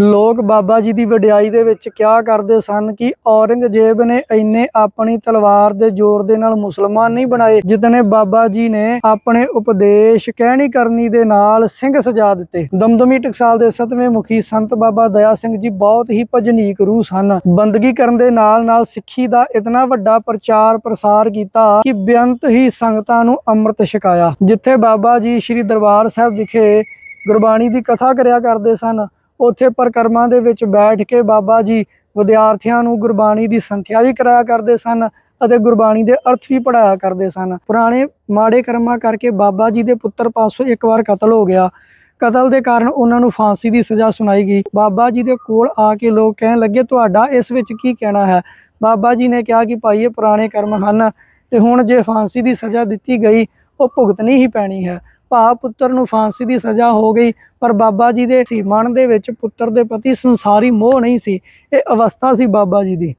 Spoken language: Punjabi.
ਲੋਕ ਬਾਬਾ ਜੀ ਦੀ ਵਡਿਆਈ ਦੇ ਵਿੱਚ ਕਿਹਾ ਕਰਦੇ ਸਨ ਕਿ ਔਰੰਗਜ਼ੇਬ ਨੇ ਇੰਨੇ ਆਪਣੀ ਤਲਵਾਰ ਦੇ ਜ਼ੋਰ ਦੇ ਨਾਲ ਮੁਸਲਮਾਨ ਨਹੀਂ ਬਣਾਏ, ਜਿਤਨੇ ਬਾਬਾ ਜੀ ਨੇ ਆਪਣੇ ਉਪਦੇਸ਼ ਕਹਿਣੀ ਕਰਨੀ ਦੇ ਨਾਲ ਸਿੰਘ ਸਜਾ ਦਿੱਤੇ। ਦਮਦਮੀ ਟਕਸਾਲ ਦੇ ਸਤਵੇਂ ਮੁਖੀ ਸੰਤ ਬਾਬਾ ਦਇਆ ਸਿੰਘ ਜੀ ਬਹੁਤ ਹੀ ਭਜਨੀਕ ਰੂਹ ਸਨ। ਬੰਦਗੀ ਕਰਨ ਦੇ ਨਾਲ ਨਾਲ ਸਿੱਖੀ ਦਾ ਇਤਨਾ ਵੱਡਾ ਪ੍ਰਚਾਰ ਪ੍ਰਸਾਰ ਕੀਤਾ ਕਿ ਬੇਅੰਤ ਹੀ ਸੰਗਤਾਂ ਨੂੰ ਅੰਮ੍ਰਿਤ ਛਕਾਇਆ। ਜਿੱਥੇ ਬਾਬਾ ਜੀ ਸ੍ਰੀ ਦਰਬਾਰ ਸਾਹਿਬ ਵਿਖੇ ਗੁਰਬਾਣੀ ਦੀ ਕਥਾ ਕਰਿਆ ਕਰਦੇ ਸਨ ਉੱਥੇ ਪਰਕਰਮਾਂ ਦੇ ਵਿੱਚ ਬੈਠ ਕੇ ਬਾਬਾ ਜੀ ਵਿਦਿਆਰਥੀਆਂ ਨੂੰ ਗੁਰਬਾਣੀ ਦੀ ਸੰਥਿਆ ਵੀ ਕਰਾਇਆ ਕਰਦੇ ਸਨ ਅਤੇ ਗੁਰਬਾਣੀ ਦੇ ਅਰਥ ਵੀ ਪੜਾਇਆ ਕਰਦੇ ਸਨ। ਪੁਰਾਣੇ ਮਾੜੇ ਕਰਮਾਂ ਕਰਕੇ ਬਾਬਾ ਜੀ ਦੇ ਪੁੱਤਰ ਪਾਸੋਂ ਇੱਕ ਵਾਰ ਕਤਲ ਹੋ ਗਿਆ। ਕਤਲ ਦੇ ਕਾਰਨ ਉਹਨਾਂ ਨੂੰ ਫਾਂਸੀ ਦੀ ਸਜ਼ਾ ਸੁਣਾਈ ਗਈ। ਬਾਬਾ ਜੀ ਦੇ ਕੋਲ ਆ ਕੇ ਲੋਕ ਕਹਿਣ ਲੱਗੇ, ਤੁਹਾਡਾ ਇਸ ਵਿੱਚ ਕੀ ਕਹਿਣਾ ਹੈ? ਬਾਬਾ ਜੀ ਨੇ ਕਿਹਾ ਕਿ, ਭਾਈ, ਇਹ ਪੁਰਾਣੇ ਕਰਮ ਹਨ ਤੇ ਹੁਣ ਜੇ ਫਾਂਸੀ ਦੀ ਸਜ਼ਾ ਦਿੱਤੀ ਗਈ, ਉਹ ਭੁਗਤਣੀ ਹੀ ਪੈਣੀ ਹੈ। ਭਾ ਪੁੱਤਰ ਨੂੰ ਫਾਂਸੀ ਦੀ ਸਜ਼ਾ ਹੋ ਗਈ, ਪਰ ਬਾਬਾ ਜੀ ਦੇ ਸੀ ਮਨ ਦੇ ਵਿੱਚ ਪੁੱਤਰ ਦੇ ਪ੍ਰਤੀ ਸੰਸਾਰੀ ਮੋਹ ਨਹੀਂ ਸੀ, ਇਹ ਅਵਸਥਾ ਸੀ ਬਾਬਾ ਜੀ ਦੀ।